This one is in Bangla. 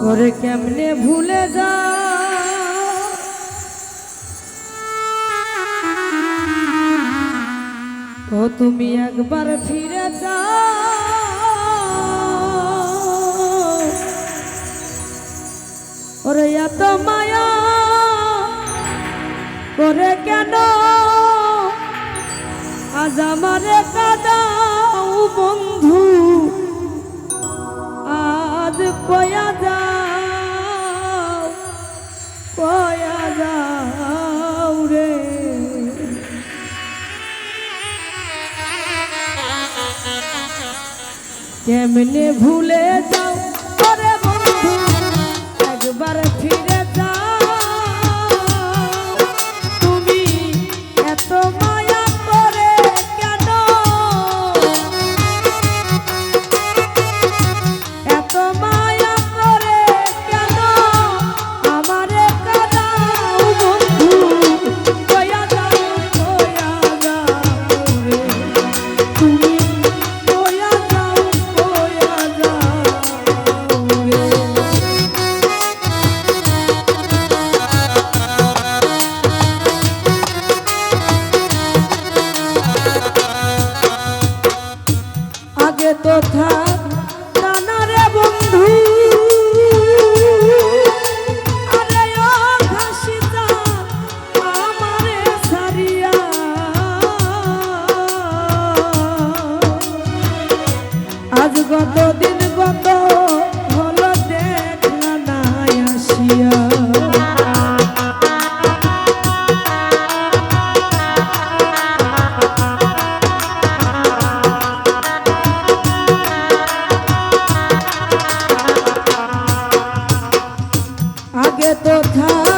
তোরে কেমনে ভুলে যা। ও তুমি একবার ফিরে যা। ওরে এত মায়া করে কেন? আজ আমার কাদাও বন্ধু, আজ কয়া কেমনে ভুলে যাও? আজ গত দিন গত হলো দেখলা নাই আসিয়া। আগে তো থা